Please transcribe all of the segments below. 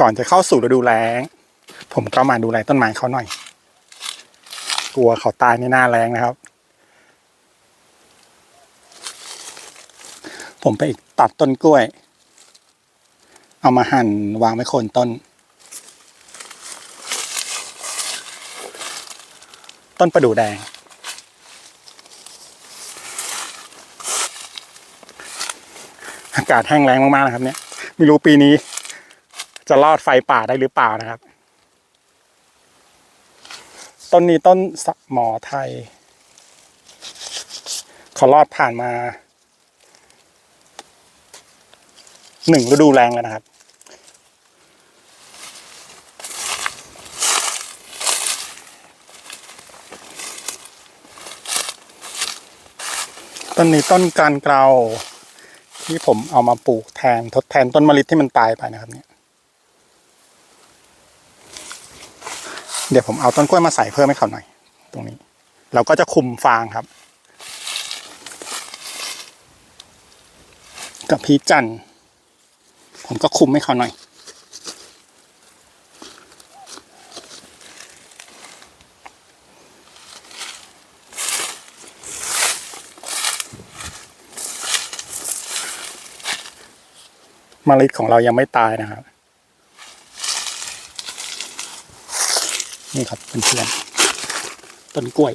ก่อนจะเข้าสู่ฤดูแล้ง ผมก็มาดูแลต้นไม้เขาหน่อย กลัวเขาตายในหน้าแล้งนะครับ ผมไปตัดต้นกล้วย เอามาหั่นวางไว้โคนต้น ต้นประดู่แดงอากาศแห้งแล้งมากๆนะครับเนี่ยไม่รู้ปีนี้ จะรอดไฟป่าได้หรือเปล่านะครับ ต้นนี้ต้นสมอไทยเขารอดผ่านมาหนึ่งฤดูแรงแล้วนะครับ ต้นนี้ต้นการเกลาที่ผมเอามาปลูกแทนทดแทนต้นมะลิที่มันตายไปนะครับเนี่ย เดี๋ยวผมเอาต้นกล้วยมาใส่เพิ่มให้เขาหน่อย ตรงนี้ เราก็จะคุมฟางครับ กับพีจันผมก็คุมให้เขาหน่อย มะลิของเรายังไม่ตายนะครับ นี่ครับเป็นเพื่อนๆต้นกล้วย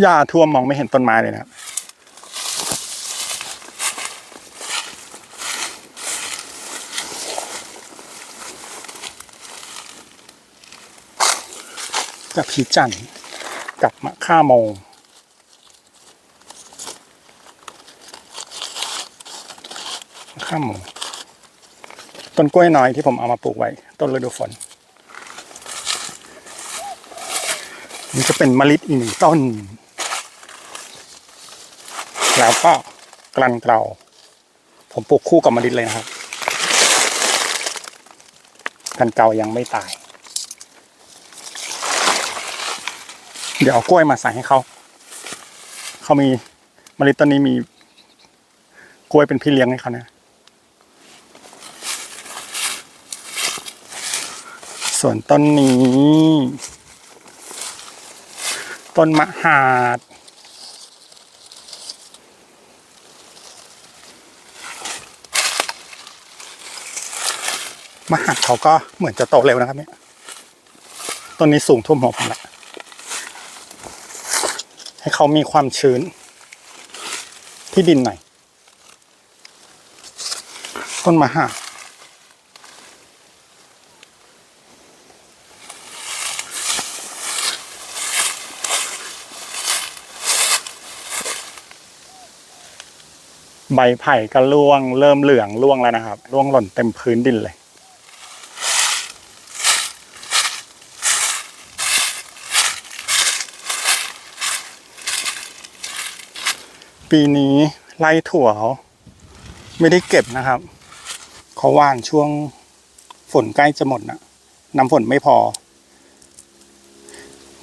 หญ้าท่วมมองไม่เห็นต้นไม้เลยนะครับ กับพีจันทร์กับมะข่าโมงมะข่าโมงต้นกล้วยน้อยที่ผมเอามาปลูกไว้ ต้นฤดูฝนนี่จะเป็นมะลิอีกหนึ่งต้น แล้วก็กลันเกลาผมปลูกคู่กับมะลิเลยนะครับกลันเกลายังไม่ตาย เดี๋ยวเอากล้วยมาใส่ให้เขา เขามีมลิต้นนี้มีกล้วยเป็นพี่เลี้ยงให้เขานะ ส่วนต้นนี้ ต้นมะหาด มะหาดเขาก็เหมือนจะโตเร็วนะครับเนี่ย ต้นนี้สูงท่วมหัวผมละ ให้เขามีความชื้น ที่ดินหน่อย ต้นมะฮาใบไผ่ก็ร่วงเริ่มเหลืองร่วงแล้วนะครับ ร่วงหล่นเต็มพื้นดินเลย ปีนี้ไล่ถั่วเขาไม่ได้เก็บนะครับเขาว่านช่วงฝนใกล้จะหมดนะน้ำฝนไม่พอ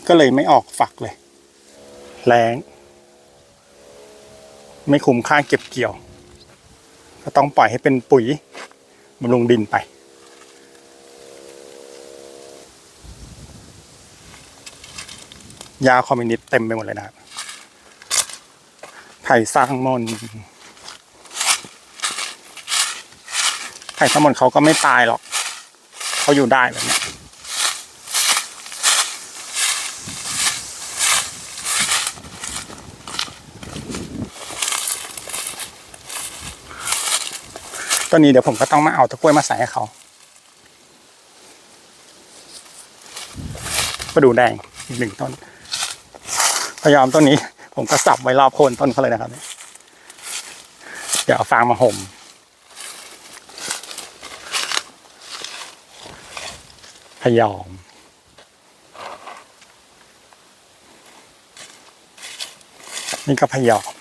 ก็เลยไม่ออกฝักเลย แรงไม่คุ้มค่าเก็บเกี่ยว ก็ต้องปล่อยให้เป็นปุ๋ยบำรุงดินไป ยาคอมมิวนิสต์เต็มไปหมดเลยนะครับ ไผ่สร้างมนไผ่สร้างมนเขาก็ไม่ตายหรอก เขาอยู่ได้แบบนี้ต้นนี้เดี๋ยวผมก็ต้องมาเอาตะกล้วยมาใส่ให้เขาประดูแดงอีกหนึ่งต้นพยายามต้นนี้ ผมก็สับไว้รอบโคนต้นเขาเลยนะครับเดี๋ยวเอาฟางมาห่มพยอมนี่ก็พยอม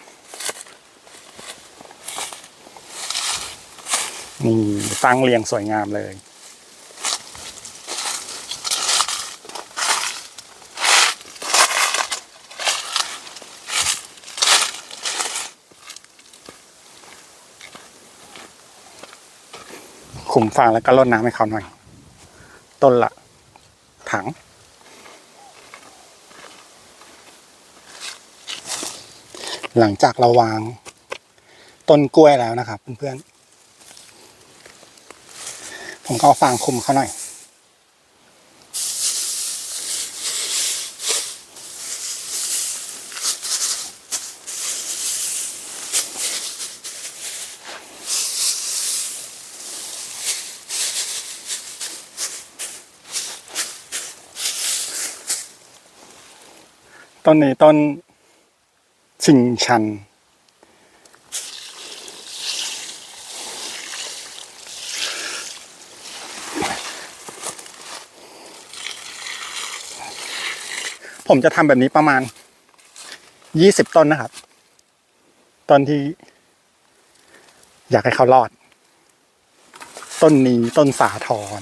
นี่ตั้งเรียงสวยงามเลย ขุมฟางแล้วก็รดน้ำให้เขาหน่อย ต้นละ ถัง หลังจากเราวาง ต้นกล้วยแล้วนะครับเพื่อนๆผมก็เอาฟางคุมเขาหน่อย ต้นนี้ต้นชิงชัน ผมจะทำแบบนี้ประมาณยี่สิบต้นนะครับต้นที่ อยากให้เขารอด ต้นนี้ต้นสาทร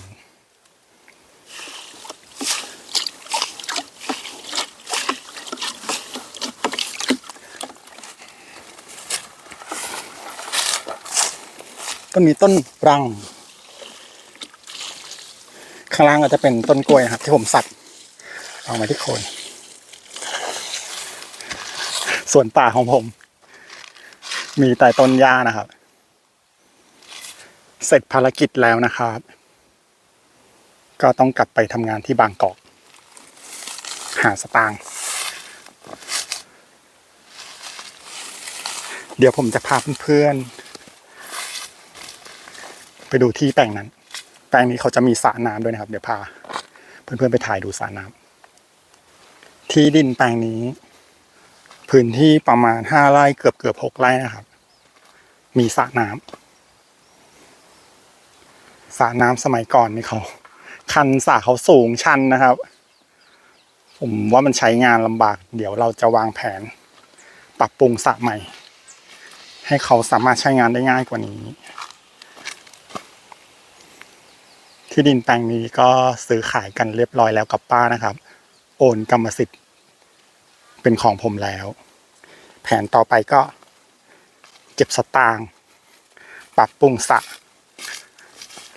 ต้นนี้ต้นรัง ข้างล่างก็จะเป็นต้นกล้วยนะครับ ที่ผมสับเอามาที่โคนส่วนป่าของผม มีแต่ต้นหญ้านะครับ เสร็จภารกิจแล้วนะครับ ก็ต้องกลับไปทำงานที่บางกอก หาสตางค์เดี๋ยวผมจะพาเพื่อนๆ ไปดูที่แปลงนั้น แปลงนี้เขาจะมีสระน้ำด้วยนะครับ เดี๋ยวพา เพื่อนๆไปถ่ายดูสระน้ำที่ดินแปลงนี้ พื้นที่ประมาณห้าไร่เกือบเกือบหกไร่นะครับ มีสระน้ำสระน้ำสมัยก่อนนี่เขา คันสระเขาสูงชันนะครับ ผมว่ามันใช้งานลำบาก เดี๋ยวเราจะวางแผน ปรับปรุงสระใหม่ ให้เขาสามารถใช้งานได้ง่ายกว่านี้ ที่ดินแปลงนี้ก็ซื้อขายกันเรียบร้อยแล้วกับป้านะครับ โอนกรรมสิทธิ์ เป็นของผมแล้ว แผนต่อไปก็ เก็บสตางค์ปรับปรุงสระ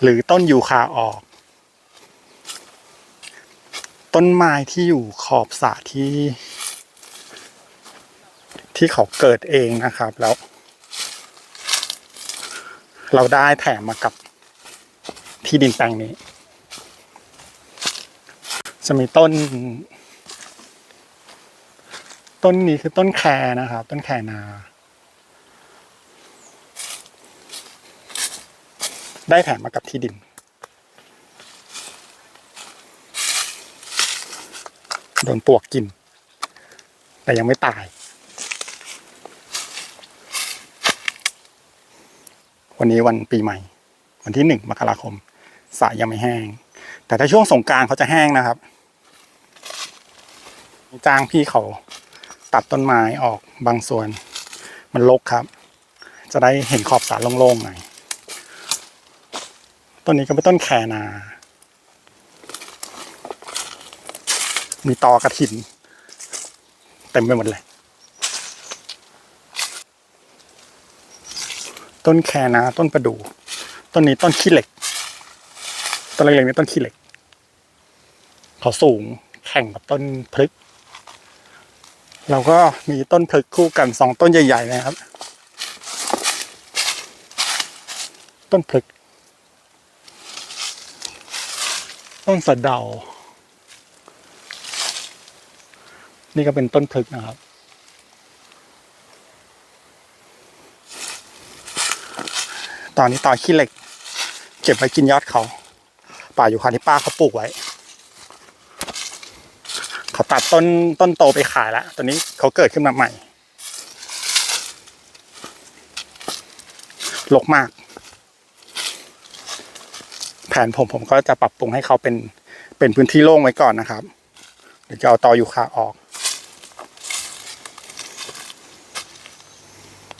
หรือต้นยูคาออก ต้นไม้ที่อยู่ขอบสระที่ ที่เขาเกิดเองนะครับแล้ว เราได้แถมมากับ ที่ดินแปลงนี้ จะมีต้น ต้นนี้คือต้นแครนะครับ ต้นแครนา ได้แถมมากับที่ดิน โดนปวกกิน แต่ยังไม่ตาย วันนี้วันปีใหม่ วันที่หนึ่งมกราคม สระยังไม่แห้ง แต่ถ้าช่วงสงการเขาจะแห้งนะครับจ้างพี่เขาตัดต้นไม้ออกบางส่วน มันรกครับ จะได้เห็นขอบสารโล่งๆหน่อยต้นนี้ก็เป็นต้นแคนา มีตอกระถินเต็มไปหมดเลย ต้นแคนาต้นประดู่ต้นนี้ต้นขี้เหล็ก ต้นเล็กๆนี่ต้นขี้เหล็ก เขาสูงแข่งกับต้นพลึก เราก็มีต้นพลึกคู่กันสองต้นใหญ่ๆนะครับ ต้นพลึก ต้นสะเดา นี่ก็เป็นต้นพลึกนะครับตอนนี้ต่อขี้เหล็ก เก็บไว้กินยอดเขา ป่าอยู่คาที่ป้าเขาปลูกไว้เขาตัดต้นต้นโตไปขายแล้วตอนนี้เขาเกิดขึ้นมาใหม่ลกมาก แผนผมผมก็จะปรับปรุงให้เขาเป็นเป็นพื้นที่โล่งไว้ก่อนนะครับ เดี๋ยวจะเอาตออยูคาออก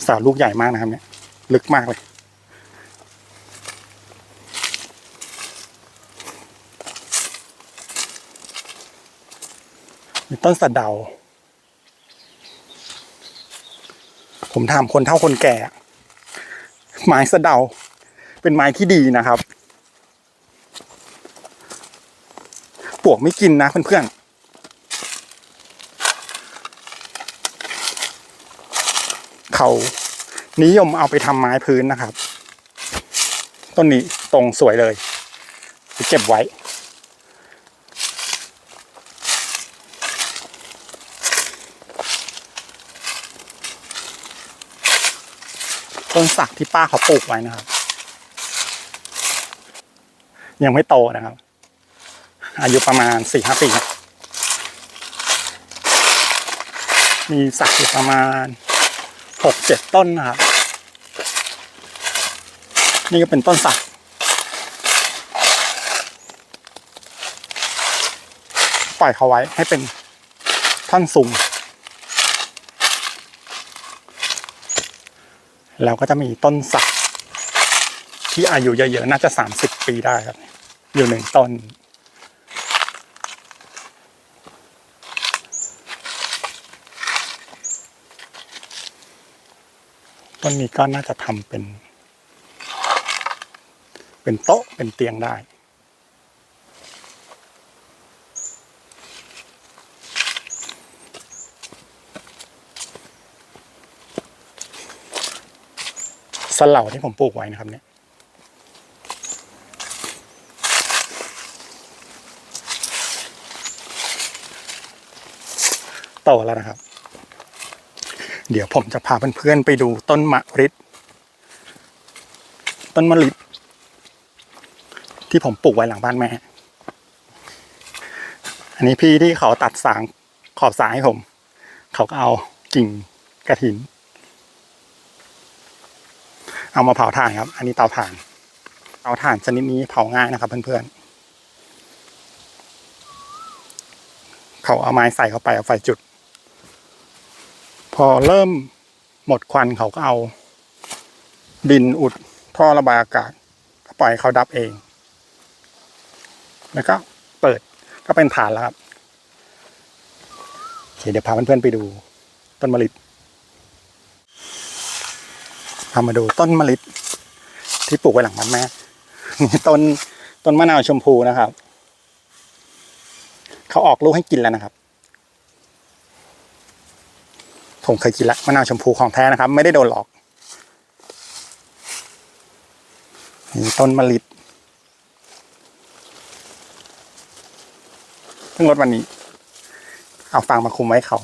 สาวลูกใหญ่มากนะครับเนี่ย ลึกมากเลย ต้นสะเดา ผมถามคนเท่าคนแก่ ไม้สะเดา เป็นไม้ที่ดีนะครับ ปวกไม่กินนะเพื่อนๆเขานิยมเอาไปทำไม้พื้นนะครับ ต้นนี้ตรงสวยเลยเก็บไว้ ต้นสักที่ป้าเขาปลูกไว้นะครับ ยังไม่โตนะครับ อายุประมาณสี่ห้าปีมีสักอยู่ประมาณหกเจ็ดต้นนะครับ นี่ก็เป็นต้นสักปล่อยเขาไว้ให้เป็นท่อนสูง แล้วก็จะมีต้นสักที่อายุเยอะๆน่าจะสามสิบปีได้ครับ อยู่หนึ่งต้น ต้นนี้ก็น่าจะทำเป็น เป็นโต๊ะเป็นเตียงได้ สเหล่าที่ผมปลูกไว้นะครับเนี่ยโตแล้วนะครับ เดี๋ยวผมจะพาเพื่อนๆไปดูต้นมะริดต้นมะลิดที่ผมปลูกไว้หลังบ้านแม่ อันนี้พี่ที่เขาตัดสางขอบสายให้ผม เขาก็เอากิ่งกระถิน เอามาเผาถ่านครับ อันนี้เตาถ่าน เตาถ่านชนิดนี้เผาง่ายนะครับ เพื่อนๆ เขาเอาไม้ใส่เข้าไปเอาไฟจุด พอเริ่มหมดควันเขาก็เอา ดินอุดท่อระบายอากาศปล่อยเขาดับเอง แล้วก็เปิดก็เป็นฐานแล้วครับเคเดี๋ยวพาเพื่อนๆไปดูต้นมะลิ พามาดูต้นมะลิที่ปลูกไว้หลังบ้านแม่ต้นต้นมะนาวชมพูนะครับ เขาออกลูกให้กินแล้วนะครับ ผมเคยกินล้วมะนาวชมพูของแท้นะครับ ไม่ได้โดนหลอกนี่ต้นมะลิเพิ่งรดวันนี้ เอาฟางมาคุมไว้เขา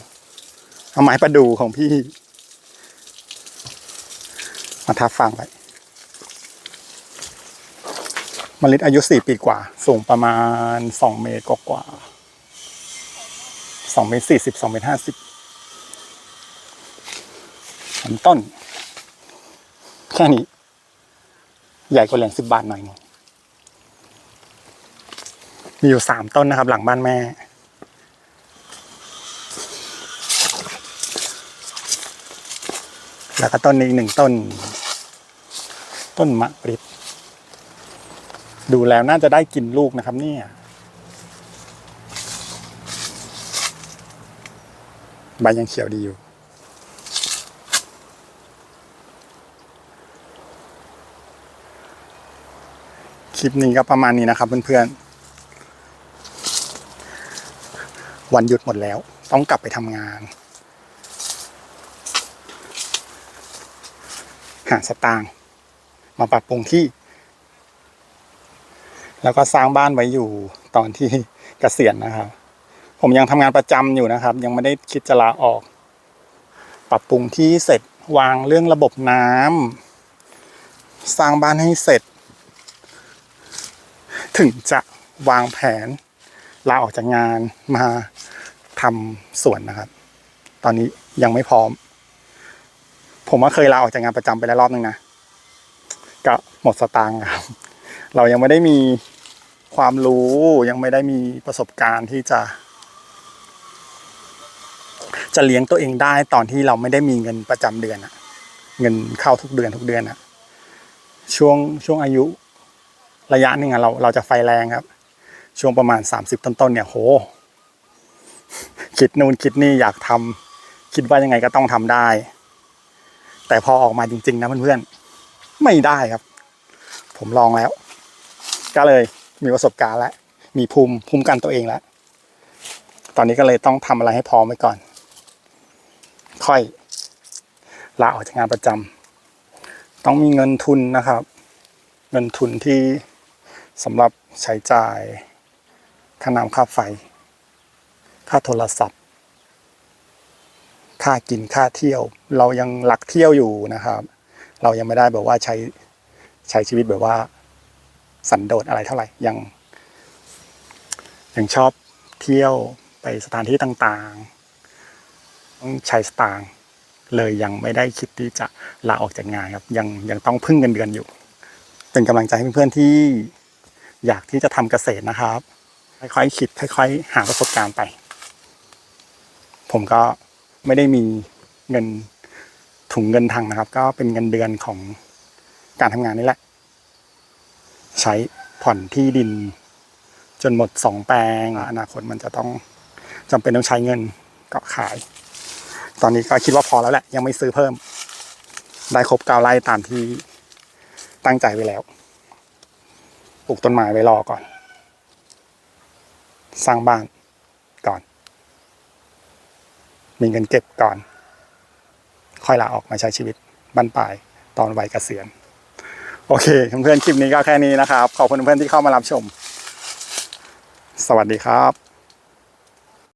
เอาไม้ประดูของพี่ มาทับฟางไว้มลิอายุสี่ปีกว่า สูงประมาณสองเมตรกว่าสองเมตรสี่สิบสองเมตรห้าสิบลำต้น แค่นี้ ใหญ่กว่าเหรียญสิบบาทหน่อยหนึงมีอยู่สามต้นนะครับ หลังบ้านแม่ แล้วก็ต้นนี้อีกหนึ่งต้น ต้นมะปริด ดูแล้วน่าจะได้กินลูกนะครับเนี่ยใบยังเขียวดีอยู่ คลิปนี้ก็ประมาณนี้นะครับเพื่อนๆ วันหยุดหมดแล้ว ต้องกลับไปทำงาน หาสตางค์มาปรับปรุงที่ แล้วก็สร้างบ้านไว้อยู่ตอนที่เกษียณนะครับ ผมยังทำงานประจำอยู่นะครับ ยังไม่ได้คิดจะลาออก ปรับปรุงที่เสร็จวางเรื่องระบบน้ำสร้างบ้านให้เสร็จ ถึงจะวางแผนลาออกจากงานมาทำสวนนะครับ ตอนนี้ยังไม่พร้อม ผมว่าเคยลาออกจากงานประจำไปแล้วรอบนึงนะก็หมดสตางค์ครับ เรายังไม่ได้มีความรู้ยังไม่ได้มีประสบการณ์ที่จะ จะเลี้ยงตัวเองได้ตอนที่เราไม่ได้มีเงินประจำเดือนอะเงินเข้าทุกเดือนทุกเดือนอะช่วงช่วงอายุระยะหนึ่งอะเราเราจะไฟแรงครับ ช่วงประมาณสามสิบต้นๆเนี่ยโห คิดนู่นคิดนี่อยากทำคิดว่ายังไงก็ต้องทำได้ แต่พอออกมาจริง ๆ นะเพื่อนๆไม่ได้ครับ ผมลองแล้ว ก็เลยมีประสบการณ์แล้วมีภูมิภูมิกันตัวเองแล้วตอนนี้ก็เลยต้องทำอะไรให้พร้อมไว้ก่อน ค่อยลาออกจากงานประจำต้องมีเงินทุนนะครับ เงินทุนที่สำหรับใช้จ่ายค่าน้ำค่าไฟ ค่าโทรศัพท์ ค่ากินค่าเที่ยว เรายังหลักเที่ยวอยู่นะครับ เรายังไม่ได้แบบว่าใช้ใช้ชีวิตแบบว่า สันโดษอะไรเท่าไหร่ยังยังชอบเที่ยวไปสถานที่ต่างๆ ต้องใช้สตางค์เลยยังไม่ได้คิดที่จะลาออกจากงานครับ ยังยังต้องพึ่งเงินเดือนอยู่ เป็นกำลังใจให้เพื่อนๆที่อยากที่จะทำเกษตรนะครับ ค่อยๆคิด ค่อย ๆ หาประสบการณ์ไป ผมก็ ไม่ได้มีเงินถุงเงินทางนะครับ ก็เป็นเงินเดือนของการทำงานนี่แหละ ใช้ผ่อนที่ดิน จนหมดสองแปลงอนาคตมันจะต้องจำเป็นต้องใช้เงินก็ขาย ตอนนี้ก็คิดว่าพอแล้วแหละ ยังไม่ซื้อเพิ่ม ได้ครบเก้าไร่ตามที่ตั้งใจไว้แล้วปลูกต้นไม้ไว้รอก่อน สร้างบ้านก่อน มีเงินเก็บก่อน ค่อยลาออกมาใช้ชีวิตบ้นปลายตอนวัยเกษียณ โอเคเพื่อนๆคลิปนี้ก็แค่นี้นะครับ ขอบคุณเพื่อนที่เข้ามารับชม สวัสดีครับ